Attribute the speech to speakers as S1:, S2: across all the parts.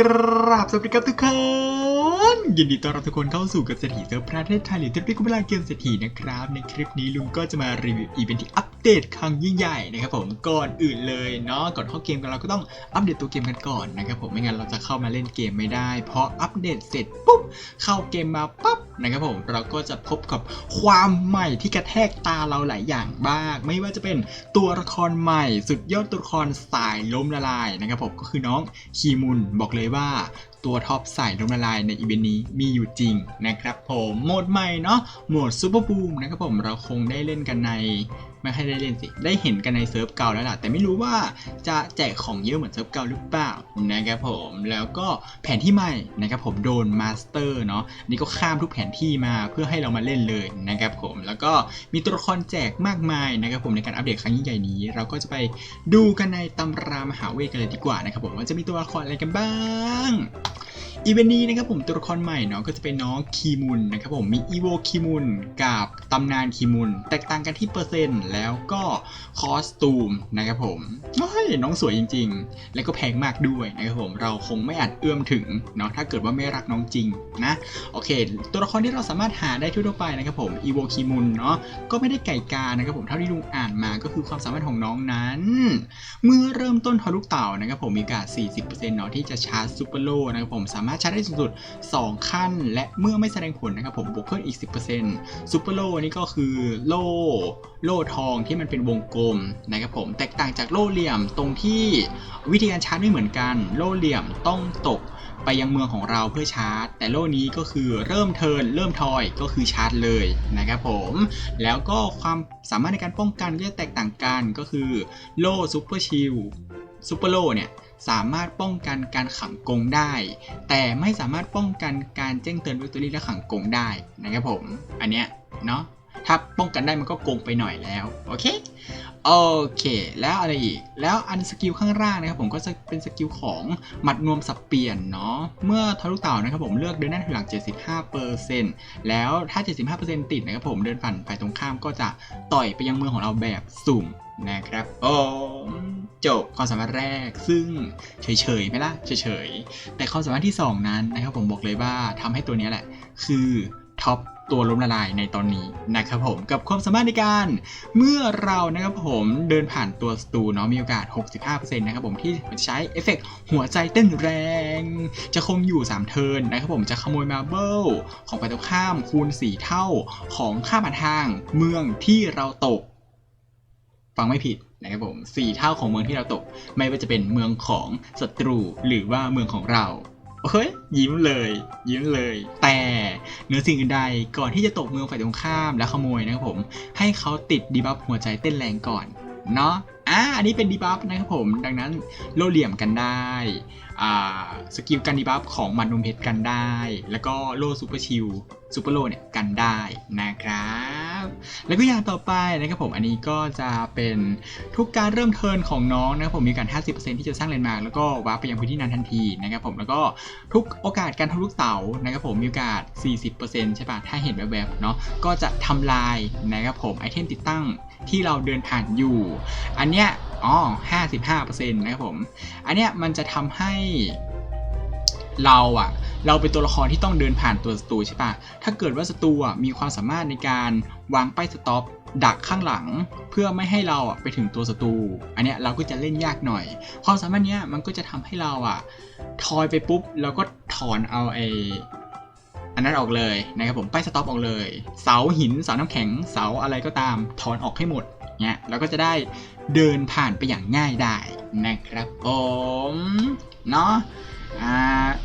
S1: กราบสวัสดีครับทุกคน ยินดีต้อนรับทุกคนเข้าสู่กับเศรษฐีเซิร์ฟประเทศไทยหรือเทปนี้ก็เวลาเกมเศรษฐีนะครับ ในคลิปนี้ลุงก็จะมารีวิวอีเวนท์ที่อัป เดตครั้งยิ่งใหญ่นะครับผมก่อนอื่นเลยเนาะก่อนเข้าเกมกันเราก็ต้องอัปเดตตัวเกมกันก่อนนะครับผมไม่งั้นเราจะเข้ามาเล่นเกมไม่ได้ เพราะอัปเดตเสร็จปุ๊บเข้าเกมมาปั๊บนะครับผมเราก็จะพบกับความใหม่ที่กระแทกตาเราหลายอย่างบ้างไม่ว่าจะเป็นตัวละครใหม่ สุดยอดตัวละครสายล้มละลายนะครับผมก็คือน้องคีมุนบอกเลยว่าตัวท็อปสายล้มละลายในอีเวนต์นี้มีอยู่จริงนะครับผมโหมดใหม่เนาะโหมดซูเปอร์บูมนะครับผมเราคงได้เล่นกันใน ไม่ให้ได้เล่นสิ ได้เห็นกันในเซิร์ฟเก่าแล้วล่ะ แต่ไม่รู้ว่าจะแจกของเยอะเหมือนเซิร์ฟเก่าหรือเปล่านะครับผม แล้วก็แผนที่ใหม่นะครับผมโดนมาสเตอร์เนาะ นี่ก็ข้ามทุกแผนที่มาเพื่อให้เรามาเล่นเลยนะครับผม แล้วก็มีตัวละครแจกมากมายนะครับผมในการอัปเดตครั้งยิ่งใหญ่นี้ เราก็จะไปดูกันในตำรามหาเวทกันเลยดีกว่านะครับผมว่าจะมีตัวละครอะไรกันบ้าง อีเวนต์นี้นะครับผมตัวละครใหม่เนาะก็จะเป็นน้องคีมุนนะครับผมมีอีโวคีมุนกับตำนานคีมุนแตกต่างกันที่เปอร์เซ็นต์แล้วก็คอสตูมนะครับผมเฮ้ยน้องสวยจริง ๆ แล้วก็แพงมากด้วยนะครับผมเราคงไม่อาจเอื้อมถึงเนาะถ้าเกิดว่าไม่รักน้องจริงนะโอเค ตัวละครที่เราสามารถหาได้ทั่วไปนะครับผมอีโวคีมุนเนาะก็ไม่ได้ไก่กานะครับผมเท่าที่ลุงอ่านมาก็คือความสามารถของน้องนั้น เมื่อเริ่มต้นทอลูกเต่านะครับผมมีโอกาส40%เนาะที่จะชาร์จซูเปอร์โลนะครับผมสามารถชาร์จได้สูงสุด 2 ขั้น และเมื่อไม่แสดงผลนะครับผมบวกเพิ่มอีก 10%ซูเปอร์โลนี่ก็คือโล่โล่ทองที่มันเป็นวงกลมนะครับผมแตกต่างจากโล่เหลี่ยมตรงที่วิธีการชาร์จไม่เหมือนกัน โล่เหลี่ยมต้องตกไปยังเมืองของเราเพื่อชาร์จ แต่โล่นี้ก็คือเริ่มเทินเริ่มทอยก็คือชาร์จเลยนะครับผมแล้วก็ความสามารถในการป้องกันก็จะแตกต่างกันก็คือโล่ซูเปอร์ชิลซูเปอร์โล่เนี่ย สามารถป้องกันการขังกงได้ แต่ไม่สามารถป้องกันการแจ้งเตือนวิกตอรี่และขังกงได้นะครับผม อันเนี้ยเนาะถ้าป้องกันได้มันก็โกงไปหน่อยแล้ว โอเค โอเค แล้วอะไรอีก แล้วอันสกิลข้างล่างนะครับผมก็จะเป็นสกิลของหมัดนวมสับเปลี่ยนเนาะ เมื่อทะลุเต่านะครับผมเลือกเดินหน้าถอยหลัง 75%แล้วถ้า 75%ติดนะครับผมเดินผ่านฝ่ายตรงข้ามก็จะต่อยไปยังเมืองของเราแบบสุ่ม นะครับโอ้จบความสามารถแรกซึ่งเฉยๆไหมล่ะเฉยๆแต่ความสามารถที่ 2 นั้นนะครับผมบอกเลยว่าทำให้ตัวนี้แหละ คือท็อปตัวล้มละลายในตอนนี้นะครับผมกับความสามารถในการเมื่อเรานะครับผมเดินผ่านตัวสตูเนาะมีโอกาส 65%นะครับผมที่ใช้เอฟเฟกต์หัวใจเต้นแรง จะคงอยู่ 3 เทิร์นนะครับผมจะขโมยมาเบิลของไปตรงข้ามคูณ 4 เท่าของค่ามาทางเมืองที่เราตก ฟังไม่ผิดนะครับผมสี่เท่าของเมืองที่เราตก ไม่ว่าจะเป็นเมืองของศัตรูหรือว่าเมืองของเราเฮ้ยยิ้มเลย ยิ้มเลย แต่เหนือสิ่งอื่นใดก่อนที่จะตกเมืองฝ่ายตรงข้ามและขโมยนะครับผม ให้เขาติดดีบัฟหัวใจเต้นแรงก่อน เนาะ อ่าอันนี้เป็นดีบัฟนะครับผม ดังนั้นโลเหลี่ยมกันได้อ่าสกิลกันดีบัฟของมันนมเพชรกันได้ แล้วก็โลซูเปอร์ชิลซูเปอร์โลเนี่ยกันได้นะครับ แล้วก็อย่างต่อไปนะครับผมอันนี้ก็จะเป็นทุกการเริ่มเทิร์นของน้องนะครับผมมีการ 50%ที่จะสร้างเลนมาร์กแล้วก็วาร์ปไปยังพื้นที่นั้นทันทีนะครับผมแล้วก็ทุกโอกาสการทะลุเสานะครับผมมีโอกาส 40%ใช่ปะถ้าเห็นแวบๆเนาะก็จะทำลายนะครับผมไอเทมติดตั้ง ที่เราเดินผ่านอยู่ อันเนี้ยอ๋อ55%นะครับผม อันเนี้ยมันจะทำให้เราอะเราเป็นตัวละครที่ต้องเดินผ่านตัวศัตรูใช่ปะถ้าเกิดว่าศัตรูอะมีความสามารถในการวางป้ายสต็อปดักข้างหลังเพื่อไม่ให้เราอะไปถึงตัวศัตรู อันเนี้ยเราก็จะเล่นยากหน่อย ความสามารถเนี้ยมันก็จะทำให้เราอะทอยไปปุ๊บแล้วก็ถอนเอาไอ อันนั้นออกเลยนะครับผมป้ายสต็อปออกเลย เสาหินเสาน้ำแข็งเสาอะไรก็ตามถอนออกให้หมดเนี้ยเราก็จะได้เดินผ่านไปอย่างง่ายได้นะครับผมเนาะอ่า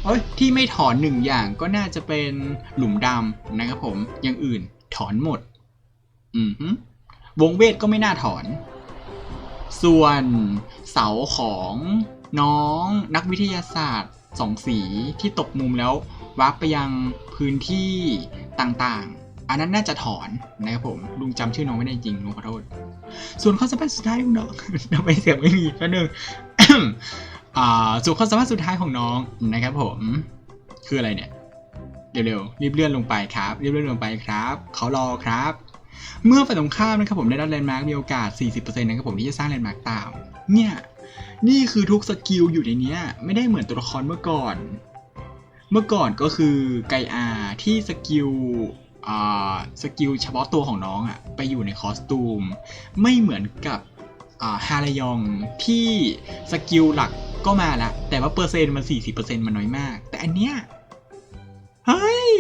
S1: โอ้ยที่ไม่ถอนหนึ่งอย่างก็น่าจะเป็นหลุมดำนะครับผมอย่างอื่นถอนหมดอือฮึวงเวทก็ไม่น่าถอน ส่วนเสาของน้องนักวิทยาศาสตร์สองสีที่ตกมุมแล้ววาร์ปไปยัง พื้นที่ต่างๆ อันนั้นน่าจะถอนนะครับผม ลุงจำชื่อน้องไม่ได้จริงลุงขอโทษ ส่วนข้อสำคัญสุดท้ายของน้องทำไมเสียงไม่มีแป๊บนึงอ่าส่วนความสามารถสุดท้ายของน้องนะครับผม คืออะไรเนี่ยเร็วๆรีบเลื่อนลงไปครับรีบเลื่อนลงไปครับเขารอครับ เมื่อฝ่ายตรงข้ามนะครับผมได้รับแลนด์มาร์กมีโอกาส 40%นะครับผมที่จะสร้างแลนด์มาร์กตาม เนี่ย นี่คือทุกสกิลอยู่ในนี้ไม่ได้เหมือนตัวละครเมื่อก่อน เมื่อก่อนก็คือไกอาที่สกิลอ่าสกิลเฉพาะตัวของน้องอะไปอยู่ในคอสตูม ไม่เหมือนกับอ่าฮารายองที่สกิลหลักก็มาละ แต่ว่าเปอร์เซ็นต์มัน 40%มันน้อยมาก แต่อันเนี้ยเฮ้ย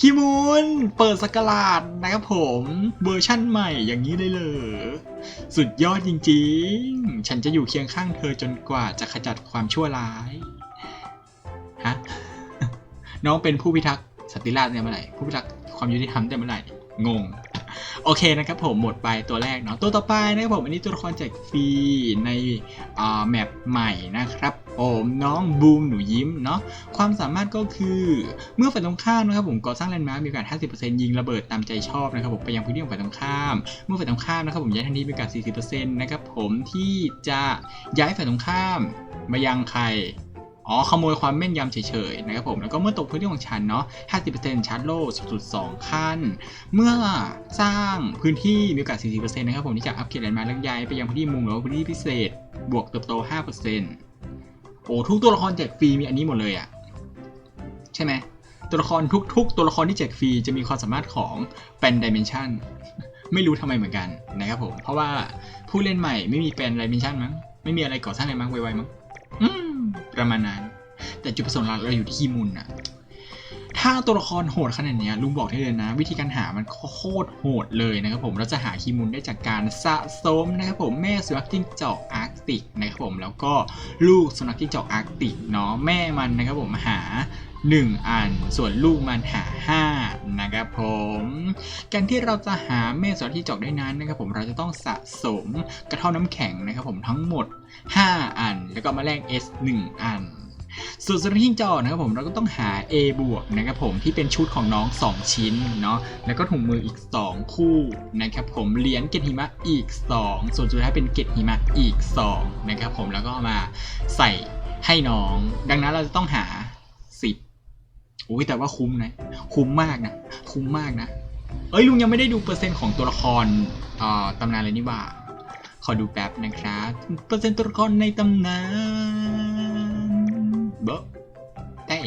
S1: ฮิมูนเปิดสกราดนะครับผมเวอร์ชั่นใหม่อย่างนี้เลยเหรอสุดยอดจริงๆ ฉันจะอยู่เคียงข้างเธอจนกว่าจะขจัดความชั่วร้าย ฮะ น้องเป็นผู้พิทักษ์สันติราษฎร์เนี่ยเมื่อไหร่ผู้พิทักษ์ความยุติธรรมได้เมื่อไหร่งงโอเคนะครับผมหมดไปตัวแรกเนาะตัวต่อไปนะครับผมอันนี้ตัวละครแจกฟรีในอ่าแมปใหม่นะครับผมน้องบูมหนูยิ้มเนาะความสามารถก็คือเมื่อฝ่ายตรงข้ามนะครับผมก่อสร้างแลนด์มาร์คมีโอกาส 50%ยิงระเบิดตามใจชอบนะครับผมไปยังพื้นที่ของฝ่ายตรงข้าม เมื่อฝ่ายตรงข้ามนะครับผมย้ายทันทีมีโอกาส 40%นะครับผมที่จะย้ายฝ่ายตรงข้ามมายังใคร อ๋อขโมยความแม่นยำเฉยๆนะครับผมแล้วก็เมื่อตกพื้นที่ของฉันเนาะ 50%ชาร์จโล่สุดๆ2ขั้น เมื่อสร้างพื้นที่มีโอกาส 40%นะครับผมที่จะอัปเกรดแลนด์มาร์คและย้ายไปยังพื้นที่มุมหรือว่าพื้นที่พิเศษ บวกเติบโต 5%โอ้ทุกตัวละครแจกฟรีมีอันนี้หมดเลยอะใช่ไหมตัวละครทุก ๆ ตัวละครที่แจกฟรีจะมีความสามารถของเป็นดิเมนชันไม่รู้ทำไมเหมือนกันนะครับผม เพราะว่าผู้เล่นใหม่ไม่มีเป็นดิเมนชันมั้ง ไม่มีอะไรก่อสร้างแลนด์มาร์คไวๆมั้ง ประมาณนั้น แต่จุดประสงค์หลักเราอยู่ที่คีมุนอะถ้าตัวละครโหดขนาดนี้ลุงบอกได้เลยนะ วิธีการหามันโคตรโหดเลยนะครับผมเราจะหาคีมุนได้จากการสะสมนะครับผมแม่สุนัขจิ้งจอกอาร์กติกนะครับผมแล้วก็ลูกสุนัขจิ้งจอกอาร์กติกเนาะแม่มันนะครับผมหา 1 อัน ส่วนลูกมันหา 5 นะครับผม การที่เราจะหาเมฆสวนที่จอกได้นั้นนะครับผมเราจะต้องสะสมกระเท่าน้ำแข็งนะครับผมทั้งหมด 5 อัน แล้วก็มาแลก S 1 อันส่วนสระทิ้งจอนะครับผมเราก็ต้องหา A บวกนะครับผมที่เป็นชุดของน้อง 2 ชิ้นเนาะแล้วก็ถุงมืออีก 2 คู่นะครับผมเหรียญเกตหิมะอีก 2 ส่วนสุดท้ายเป็นเกตหิมะอีก 2 นะครับผมแล้วก็มาใส่ให้น้อง ดังนั้นเราจะต้องหา 10อุ้ยแต่ว่าคุ้มนะ คุ้มมากนะ คุ้มมากนะ เอ้ยลุงยังไม่ได้ดูเปอร์เซ็นต์ของตัวละครตำนานเลยนี่ว่า ขอดูแป๊บนะครับ เปอร์เซ็นต์ตัวละครในตำนานเบอะได้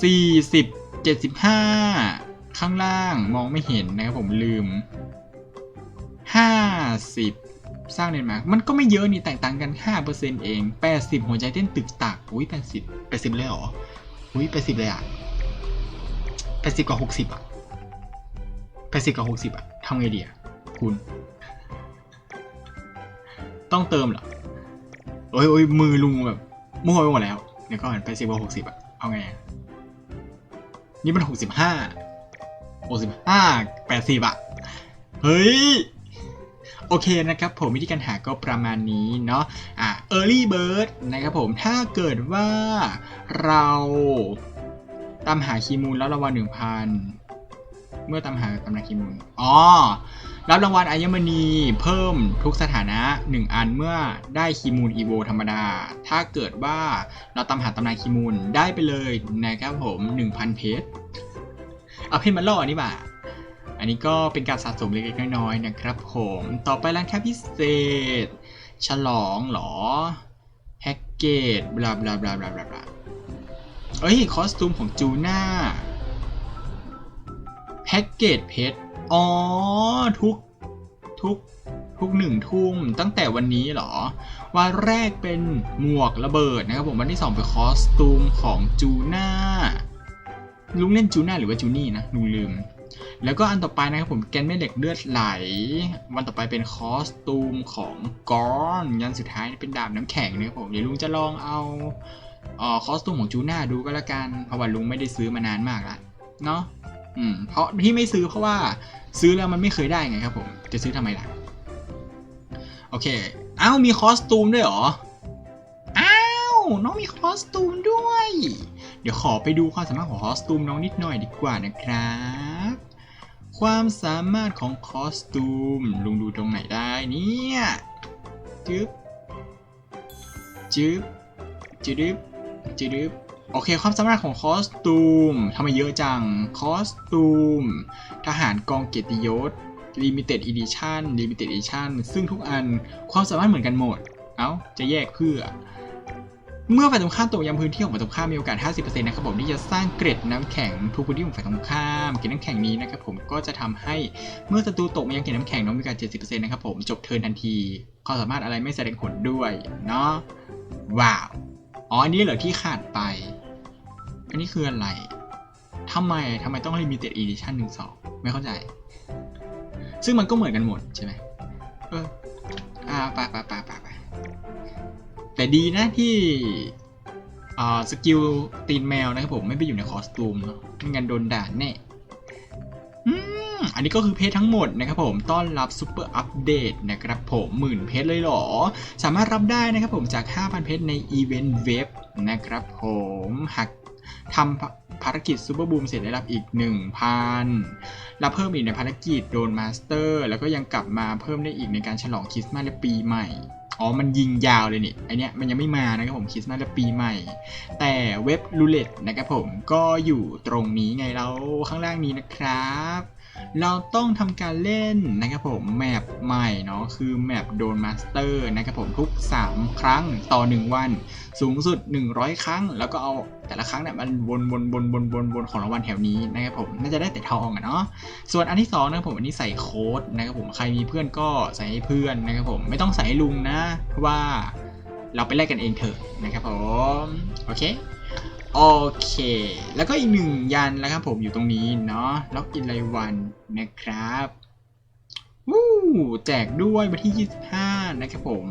S1: สี่สิบเจ็ดสิบห้าข้างล่างมองไม่เห็นนะครับผมลืมห้าสิบ สร้างเลนมาร์คมันก็ไม่เยอะนี่แตกต่างกัน5%เอง 80 หัวใจเต้นตึกตักอุ้ย80 80เลยเหรออุ้ย80 เลยอะ 80 กับ 60 อะ 80 กับ 60 อะทำไงดีอะ คุณ ต้องเติมเหรอโอ้ยโอ้ยมือลุงแบบมั่วไปหมดแล้ว เดี๋ยวก่อน80กับ60อะเอาไงอะนี่มัน65 65 80อะเฮ้ย อเคนะครับผมวิธีการหาก็ประมาณนี้เนาะอะ early bird นะครับผมถ้าเกิดว่าเราตามหาคีมูลแล้วรางวัลหนึ่งพันเมื่อตามหาตำนานคีมูลอ๋อรับรางวัลอัญมณีเพิ่มทุกสถานะ 1 อันเมื่อได้คีมูลอีโวธรรมดา ถ้าเกิดว่าเราตามหาตำนานคีมูลได้ไปเลยนะครับผม 1,000 เพชรเอาเพชรมาล่ออันนี้บ่า อันนี้ก็เป็นการสะสมเล็กๆน้อยๆนะครับผม ต่อไปร้านค้าพิเศษ ฉลองเหรอแพ็กเกจบลาบลาบลาบลาบลาบลาเอ้ยคอสตูมของจูน่าแพ็กเกจเพชร อ๋อ ทุก ทุก ทุกหนึ่งทุ่มตั้งแต่วันนี้เหรอ วันแรกเป็นหมวกระเบิดนะครับผมวันที่สองเป็นคอสตูมของจูน่าลุงเล่นจูน่าหรือว่าจูนี่นะลุงลืม แล้วก็อันต่อไปนะครับผมแกนแม่เหล็กเลือดไหล วันต่อไปเป็นคอสตูมของกอนยันสุดท้ายเป็นดาบน้ำแข็งนะครับผมเดี๋ยวลุงจะลองเอาเออคอสตูมของจูน่าดูก็แล้วกันเพราะว่าลุงไม่ได้ซื้อมานานมากละเนาะอืมเพราะที่ไม่ซื้อเพราะว่าซื้อแล้วมันไม่เคยได้ไงครับผม จะซื้อทำไมล่ะ โอเคอ้าวมีคอสตูมด้วยเหรอ น้องมีคอสตูมด้วย เดี๋ยวขอไปดูความสามารถของคอสตูมน้องนิดหน่อยดีกว่านะครับ ความสามารถของคอสตูมลุงดูตรงไหนได้เนี่ยจึ๊บจึ๊บจึ๊บจึ๊บโอเคความสามารถของคอสตูมทำไมเยอะจัง คอสตูม ทหารกองเกียรติยศ Limited Edition Limited Edition ซึ่งทุกอันความสามารถเหมือนกันหมด เอ้า จะแยกเพื่อ เมื่อฝ่ายตรงข้ามตกยำพื้นที่ของฝ่ายตรงข้ามมีโอกาส 50%นะครับผมที่จะสร้างเกร็ดน้ำแข็งทุกพื้นที่ของฝ่ายตรงข้ามเกร็ดน้ำแข็งนี้นะครับผมก็จะทำให้เมื่อศัตรูตกมายังเกร็ดน้ำแข็งน้องมีโอกาส 70%นะครับผมจบเทิร์นทันทีความสามารถอะไรไม่แสดงผลด้วยเนาะว้าวอ๋ออันนี้เหรอที่ขาดไป อันนี้คืออะไรทำไมทำไมต้อง limited edition หนึ่งสองไม่เข้าใจ ซึ่งมันก็เหมือนกันหมดใช่ไหมเอออ่าไปไปไปไปไป แต่ดีนะที่สกิลตีนแมวนะครับผมไม่ไปอยู่ในคอสตูมเนาะไม่งั้นโดนด่าแน่อันนี้ก็คือเพจทั้งหมดนะครับผมต้อนรับซูเปอร์อัปเดตนะครับผมหมื่นเพจเลยเหรอ สามารถรับได้นะครับผมจาก 5,000 เพจในอีเวนต์เว็บนะครับผมหากทำภารกิจซูเปอร์บูมเสร็จได้รับอีก 1,000 รับเพิ่มอีกในภารกิจโดนมาสเตอร์ แล้วก็ยังกลับมาเพิ่มได้อีกในการฉลองคริสต์มาสและปีใหม่ อ๋อ มันยิงยาวเลยนี่ไอเนี้ยมันยังไม่มานะครับผมคริสต์มาสและปีใหม่ แต่เว็บรูเล็ตนะครับผมก็อยู่ตรงนี้ไงเราข้างล่างนี้นะครับ เราต้องทำการเล่นนะครับผมแมปใหม่เนาะคือแมปโดนมาสเตอร์นะครับผมทุก 3 ครั้งต่อ 1 วัน สูงสุด 100 ครั้ง แล้วก็เอาแต่ละครั้งเนี่ยมันวนวนวนวนวนวนของรางวัลแถวนี้นะครับผมน่าจะได้แต่ทองอะเนาะส่วนอันที่สองนะครับผมอันนี้ใส่โค้ดนะครับผมใครมีเพื่อนก็ใส่ให้เพื่อนนะครับผมไม่ต้องใส่ให้ลุงนะ เพราะว่าเราไปแลกกันเองเถอะนะครับผมโอเค โอเค แล้วก็อีกหนึ่งยันแล้วครับผมอยู่ตรงนี้เนาะล็อกอินรายวันนะครับวู้แจกด้วยวันที่ 25 นะครับผม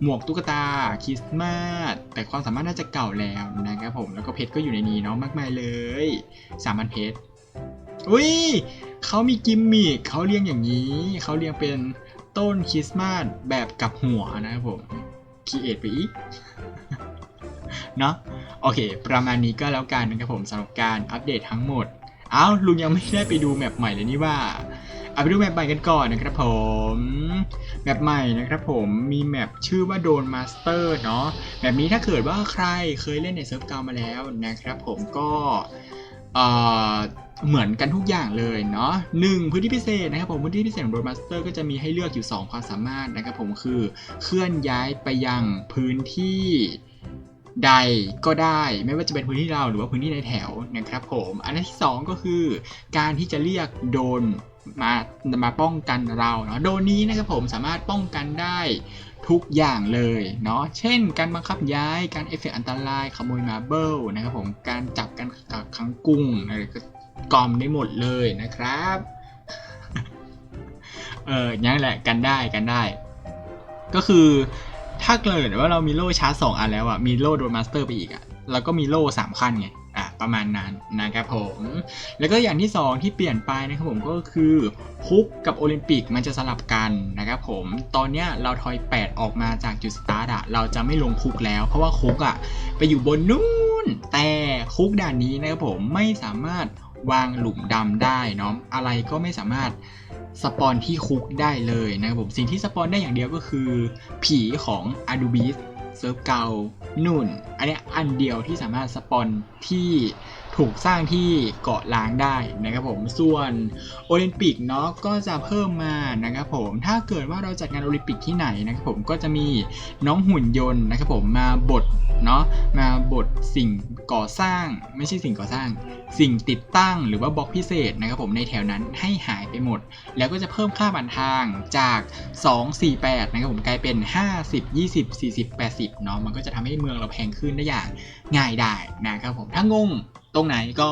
S1: หมวกตุ๊กตาคริสต์มาสแต่ความสามารถน่าจะเก่าแล้วนะครับผมแล้วก็เพชรก็อยู่ในนี้เนาะมากมายเลยสามพันเพชรอุ้ยเขามีกิมมิคเขาเรียงอย่างนี้เขาเรียงเป็นต้นคริสต์มาสแบบกับหัวนะครับผมคีเอทไปอีก เนาะโอเค ประมาณนี้ก็แล้วกันนะครับผมสำหรับการอัปเดตทั้งหมดเอ้าลุงยังไม่ได้ไปดูแมปใหม่เลยนี่ว่าเอาไปดูแมปใหม่กันก่อนนะครับผม แมปใหม่นะครับผมมีแมปชื่อว่าโดนมาสเตอร์เนาะแบบนี้ถ้าเกิดว่าใครเคยเล่นในเซิร์ฟเก่ามาแล้วนะครับผมก็เอ่อเหมือนกันทุกอย่างเลยเนาะหนึ่งพื้นที่พิเศษนะครับผมพื้นที่พิเศษของโดนมาสเตอร์ก็จะมีให้เลือกอยู่ 2 ความสามารถนะครับผมคือเคลื่อนย้ายไปยังพื้นที่ ใดก็ได้ ไม่ว่าจะเป็นพื้นที่เราหรือว่าพื้นที่ในแถวนะครับผมอันที่สองก็คือ การที่จะเรียกโดนมามาป้องกันเราเนาะโดนนี้นะครับผมสามารถป้องกันได้ทุกอย่างเลยเนาะ เช่น การบังคับย้าย การเอฟเฟกต์อันตราย ขโมยมาเบิลนะครับผม การจับกันกักขังกุ้งอะไรก็กล่อมได้หมดเลยนะครับ เออนั่นแหละกันได้กันได้ ก็คือ ถ้าเกิดว่าเรามีโล่ชาร์จสองอันแล้วอะมีโล่โดนมาสเตอร์ไปอีกอะแล้วก็มีโล่สามขั้นไงอะประมาณนั้นนะครับผม แล้วก็อย่างที่สองที่เปลี่ยนไปนะครับผมก็คือคุกกับโอลิมปิกมันจะสลับกันนะครับผม ตอนเนี้ยเราทอย 8 ออกมาจากจุดสตาร์ทอะเราจะไม่ลงคุกแล้ว เพราะว่าคุกอะไปอยู่บนนู้นแต่คุกด่านนี้นะครับผมไม่สามารถวางหลุมดำได้เนาะอะไรก็ไม่สามารถ สปอนที่คุกได้เลยนะครับผมสิ่งที่สปอนได้อย่างเดียวก็คือ ผีของ a d u b i s เซิร์ฟเกานุ่น อันนี้อันเดียวที่สามารถสปอนที่ ถูกสร้างที่เกาะล้างได้นะครับผมส่วนโอลิมปิกเนาะก็จะเพิ่มมานะครับผมถ้าเกิดว่าเราจัดงานโอลิมปิกที่ไหนนะครับผมก็จะมีน้องหุ่นยนต์นะครับผมมาบดเนาะมาบดสิ่งก่อสร้าง ไม่ใช่สิ่งก่อสร้าง สิ่งติดตั้งหรือว่าบล็อกพิเศษนะครับผมในแถวนั้นให้หายไปหมด แล้วก็จะเพิ่มค่าบันทางจาก 248นะครับผมกลายเป็น 50 20 40 80เนาะมันก็จะทำให้เมืองเราแพงขึ้นได้อย่างง่ายได้นะครับผมถ้างง ตรงไหนก็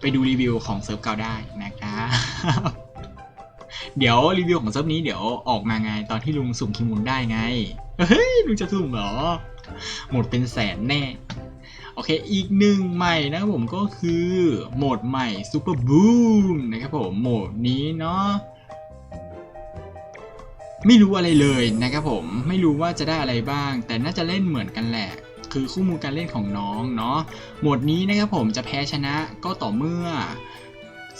S1: ไปดูรีวิวของเซิร์ฟเก่าได้นะครับเดี๋ยวรีวิวของเซิร์ฟนี้เดี๋ยวออกมาไงตอนที่ลุงสุ่มคิมุนได้ไง เฮ้ยลุงจะสุ่มเหรอ หมดเป็นแสนแน่ โอเคอีกหนึ่งใหม่นะครับผมก็คือโหมดใหม่ Super Boom นะครับผมโหมดนี้เนาะไม่รู้อะไรเลยนะครับผมไม่รู้ว่าจะได้อะไรบ้าง แต่น่าจะเล่นเหมือนกันแหละ คือคู่มือการเล่นของน้องเนาะหมดนี้นะครับผมจะแพ้ชนะก็ต่อเมื่อ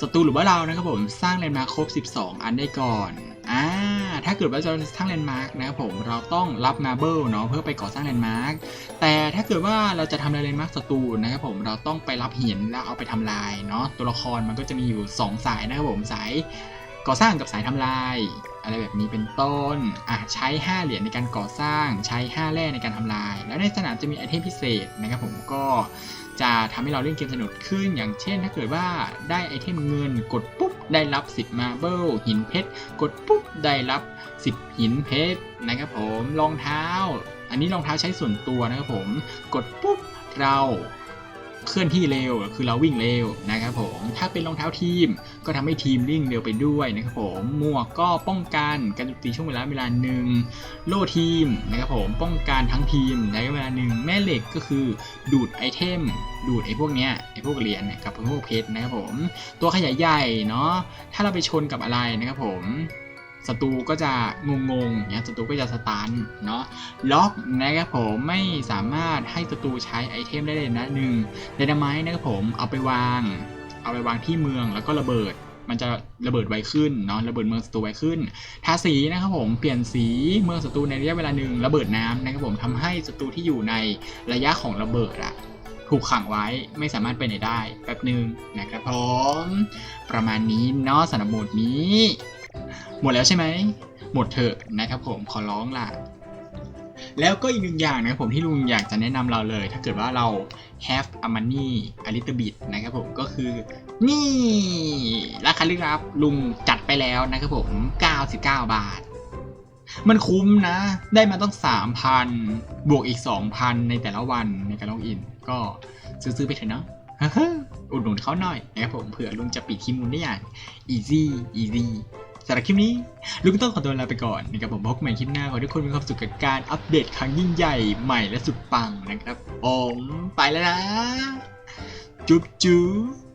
S1: ศัตรูหรือว่าเรานะครับผมสร้างแลนด์มาร์คครบ 12 อันได้ก่อนอ่าถ้าเกิดว่าจะสร้างแลนด์มาร์กนะครับผมเราต้องรับมาเบิลเนาะเพื่อไปก่อสร้างแลนด์มาร์กแต่ถ้าเกิดว่าเราจะทำลายเลนมาร์คศัตรูนะครับผมเราต้องไปรับหินแล้วเอาไปทำลายเนาะตัวละครมันก็จะมีอยู่ 2 สายนะครับผมสาย ก่อสร้างกับสายทำลาย อะไรแบบนี้เป็นต้นอะใช้ 5 เหรียญในการก่อสร้าง ใช้ 5 แร่ในการทำลาย แล้วในสนามจะมีไอเทมพิเศษนะครับผมก็จะทำให้เราเล่นเกมสนุกขึ้น อย่างเช่น ถ้าเกิดว่าได้ไอเทมเงินกดปุ๊บได้รับ 10 มาเบิลหินเพชรกดปุ๊บได้รับ 10 หินเพชรนะครับผมรองเท้า อันนี้รองเท้าใช้ส่วนตัวนะครับผม กดปุ๊บเรา เคลื่อนที่เร็วคือเราวิ่งเร็วนะครับผมถ้าเป็นรองเท้าทีมก็ทำให้ทีมวิ่งเร็วไปด้วยนะครับผมหมวกก็ป้องกันการโจมตีช่วงเวลาเวลาหนึ่งโล่ทีมนะครับผมป้องกันทั้งทีมในเวลาหนึ่งแม่เหล็กก็คือดูดไอเทม ดูดไอพวกเนี้ยไอพวกเหรียญกับพวกเพชรนะครับผมตัวขยายใหญ่เนาะถ้าเราไปชนกับอะไรนะครับผม ศัตรูก็จะงงๆเนี่ยศัตรูก็จะสตันเนาะล็อกนะครับผมไม่สามารถให้ศัตรูใช้ไอเทมได้เลยนะหนึ่งไดนาไมต์นะครับผมเอาไปวาง เอาไปวางที่เมืองแล้วก็ระเบิดมันจะระเบิดไวขึ้นเนาะระเบิดเมืองศัตรูไวขึ้น ทาสีนะครับผมเปลี่ยนสีเมืองศัตรูในระยะเวลาหนึ่งระเบิดน้ำนะครับผมทำให้ศัตรูที่อยู่ในระยะของระเบิดอะถูกขังไว้ไม่สามารถไปไหนได้แป๊บหนึ่งนะครับผมประมาณนี้เนาะสำหรับโหมดนี้ หมดแล้วใช่ไหม หมดเถอะนะครับผมขอร้องล่ะ แล้วก็อีกหนึ่งอย่างนะครับผมที่ลุงอยากจะแนะนำเราเลย ถ้าเกิดว่าเรา have a money a little bit นะครับผมก็คือ นี่ ราคาลึกลับลุงจัดไปแล้วนะครับผม 99 บาท มันคุ้มนะ ได้มาต้อง 3,000 บวกอีก 2,000 ในแต่ละวันในการล็อกอิน ก็ซื้อ ๆ ไปเถอะเนาะอุดหนุนเขาหน่อยนะครับผมเผื่อลุงจะปิดคลิปมูลได้อย่าง easy easy สำหรับคลิปนี้ลูก็ต้องขอตัวลาไปก่อนนะครับผมพบกันใหม่คลิปหน้าขอให้ทุกคนมีความสุขกับการอัปเดตครั้งยิ่งใหญ่ใหม่และสุดปังนะครับผมไปแล้วนะ จุ๊บจุ๊บ